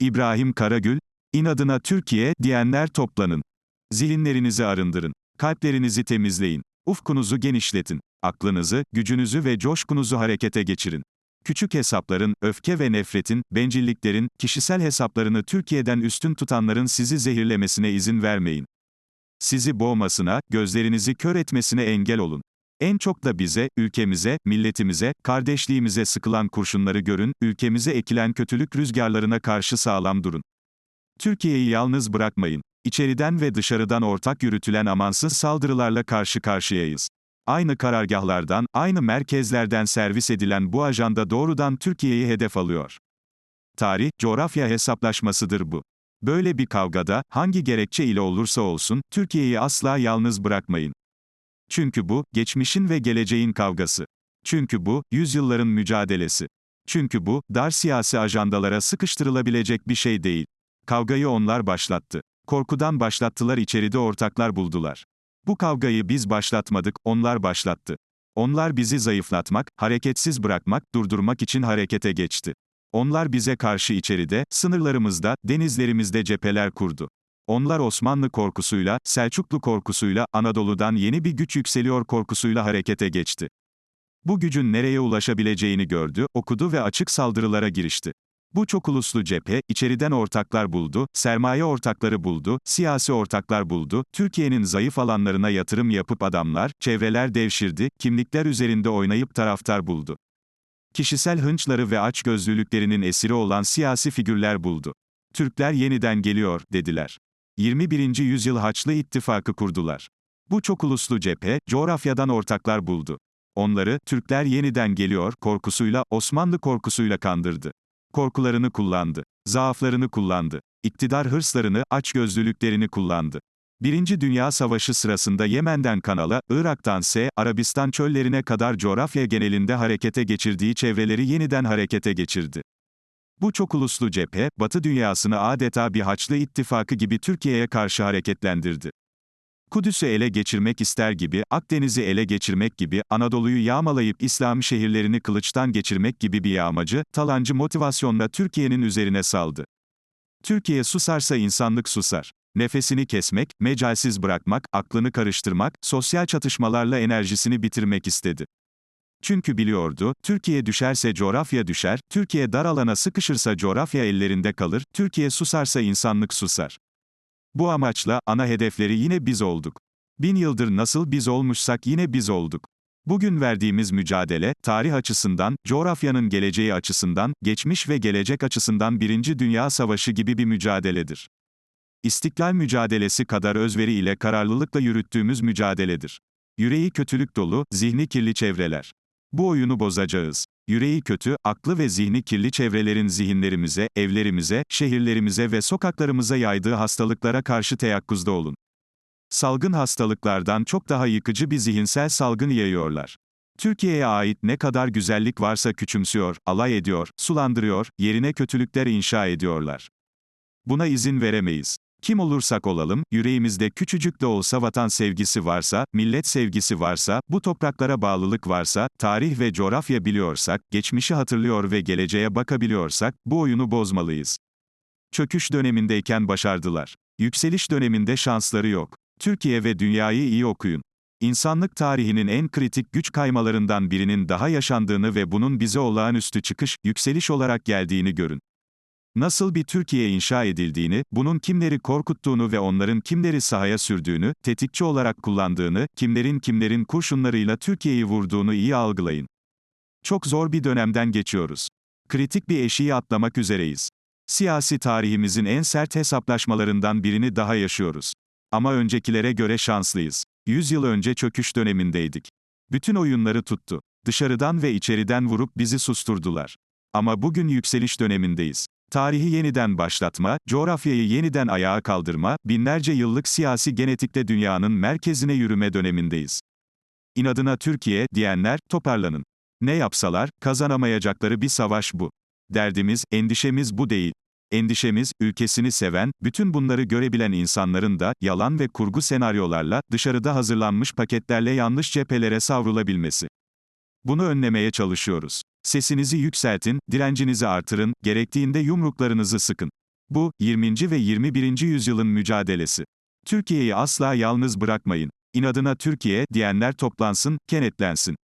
İbrahim Karagül, inadına Türkiye diyenler toplanın. Zihinlerinizi arındırın. Kalplerinizi temizleyin. Ufkunuzu genişletin. Aklınızı, gücünüzü ve coşkunuzu harekete geçirin. Küçük hesapların, öfke ve nefretin, bencilliklerin, kişisel hesaplarını Türkiye'den üstün tutanların sizi zehirlemesine izin vermeyin. Sizi boğmasına, gözlerinizi kör etmesine engel olun. En çok da bize, ülkemize, milletimize, kardeşliğimize sıkılan kurşunları görün, ülkemize ekilen kötülük rüzgarlarına karşı sağlam durun. Türkiye'yi yalnız bırakmayın. İçeriden ve dışarıdan ortak yürütülen amansız saldırılarla karşı karşıyayız. Aynı karargahlardan, aynı merkezlerden servis edilen bu ajanda doğrudan Türkiye'yi hedef alıyor. Tarih, coğrafya hesaplaşmasıdır bu. Böyle bir kavgada, hangi gerekçe ile olursa olsun, Türkiye'yi asla yalnız bırakmayın. Çünkü bu, geçmişin ve geleceğin kavgası. Çünkü bu, yüzyılların mücadelesi. Çünkü bu, dar siyasi ajandalara sıkıştırılabilecek bir şey değil. Kavgayı onlar başlattı. Korkudan başlattılar içeride ortaklar buldular. Bu kavgayı biz başlatmadık, onlar başlattı. Onlar bizi zayıflatmak, hareketsiz bırakmak, durdurmak için harekete geçti. Onlar bize karşı içeride, sınırlarımızda, denizlerimizde cepheler kurdu. Onlar Osmanlı korkusuyla, Selçuklu korkusuyla, Anadolu'dan yeni bir güç yükseliyor korkusuyla harekete geçti. Bu gücün nereye ulaşabileceğini gördü, okudu ve açık saldırılara girişti. Bu çok uluslu cephe, içeriden ortaklar buldu, sermaye ortakları buldu, siyasi ortaklar buldu, Türkiye'nin zayıf alanlarına yatırım yapıp adamlar, çevreler devşirdi, kimlikler üzerinde oynayıp taraftar buldu. Kişisel hınçları ve açgözlülüklerinin esiri olan siyasi figürler buldu. Türkler yeniden geliyor, dediler. 21. yüzyıl Haçlı İttifakı kurdular. Bu çok uluslu cephe, coğrafyadan ortaklar buldu. Onları, Türkler yeniden geliyor, korkusuyla, Osmanlı korkusuyla kandırdı. Korkularını kullandı. Zaaflarını kullandı. İktidar hırslarını, açgözlülüklerini kullandı. Birinci Dünya Savaşı sırasında Yemen'den Kanal'a, Irak'tan S, Arabistan çöllerine kadar coğrafya genelinde harekete geçirdiği çevreleri yeniden harekete geçirdi. Bu çok uluslu cephe, Batı dünyasını adeta bir Haçlı ittifakı gibi Türkiye'ye karşı hareketlendirdi. Kudüs'ü ele geçirmek ister gibi, Akdeniz'i ele geçirmek gibi, Anadolu'yu yağmalayıp İslam şehirlerini kılıçtan geçirmek gibi bir yağmacı, talancı motivasyonla Türkiye'nin üzerine saldı. Türkiye susarsa insanlık susar. Nefesini kesmek, mecalsiz bırakmak, aklını karıştırmak, sosyal çatışmalarla enerjisini bitirmek istedi. Çünkü biliyordu, Türkiye düşerse coğrafya düşer, Türkiye dar alana sıkışırsa coğrafya ellerinde kalır, Türkiye susarsa insanlık susar. Bu amaçla, ana hedefleri yine biz olduk. Bin yıldır nasıl biz olmuşsak yine biz olduk. Bugün verdiğimiz mücadele, tarih açısından, coğrafyanın geleceği açısından, geçmiş ve gelecek açısından Birinci Dünya Savaşı gibi bir mücadeledir. İstiklal mücadelesi kadar özveri ile kararlılıkla yürüttüğümüz mücadeledir. Yüreği kötülük dolu, zihni kirli çevreler. Bu oyunu bozacağız. Yüreği kötü, aklı ve zihni kirli çevrelerin zihinlerimize, evlerimize, şehirlerimize ve sokaklarımıza yaydığı hastalıklara karşı teyakkuzda olun. Salgın hastalıklardan çok daha yıkıcı bir zihinsel salgın yayıyorlar. Türkiye'ye ait ne kadar güzellik varsa küçümsüyor, alay ediyor, sulandırıyor, yerine kötülükler inşa ediyorlar. Buna izin veremeyiz. Kim olursak olalım, yüreğimizde küçücük de olsa vatan sevgisi varsa, millet sevgisi varsa, bu topraklara bağlılık varsa, tarih ve coğrafya biliyorsak, geçmişi hatırlıyor ve geleceğe bakabiliyorsak, bu oyunu bozmalıyız. Çöküş dönemindeyken başardılar. Yükseliş döneminde şansları yok. Türkiye ve dünyayı iyi okuyun. İnsanlık tarihinin en kritik güç kaymalarından birinin daha yaşandığını ve bunun bize olağanüstü çıkış, yükseliş olarak geldiğini görün. Nasıl bir Türkiye inşa edildiğini, bunun kimleri korkuttuğunu ve onların kimleri sahaya sürdüğünü, tetikçi olarak kullandığını, kimlerin kimlerin kurşunlarıyla Türkiye'yi vurduğunu iyi algılayın. Çok zor bir dönemden geçiyoruz. Kritik bir eşiği atlamak üzereyiz. Siyasi tarihimizin en sert hesaplaşmalarından birini daha yaşıyoruz. Ama öncekilere göre şanslıyız. 100 yıl önce çöküş dönemindeydik. Bütün oyunları tuttu. Dışarıdan ve içeriden vurup bizi susturdular. Ama bugün yükseliş dönemindeyiz. Tarihi yeniden başlatma, coğrafyayı yeniden ayağa kaldırma, binlerce yıllık siyasi genetikte dünyanın merkezine yürüme dönemindeyiz. İnadına Türkiye, diyenler, toparlanın. Ne yapsalar, kazanamayacakları bir savaş bu. Derdimiz, endişemiz bu değil. Endişemiz, ülkesini seven, bütün bunları görebilen insanların da, yalan ve kurgu senaryolarla, dışarıda hazırlanmış paketlerle yanlış cephelere savrulabilmesi. Bunu önlemeye çalışıyoruz. Sesinizi yükseltin, direncinizi artırın, gerektiğinde yumruklarınızı sıkın. Bu, 20. ve 21. yüzyılın mücadelesi. Türkiye'yi asla yalnız bırakmayın. İnadına Türkiye, diyenler toplansın, kenetlensin.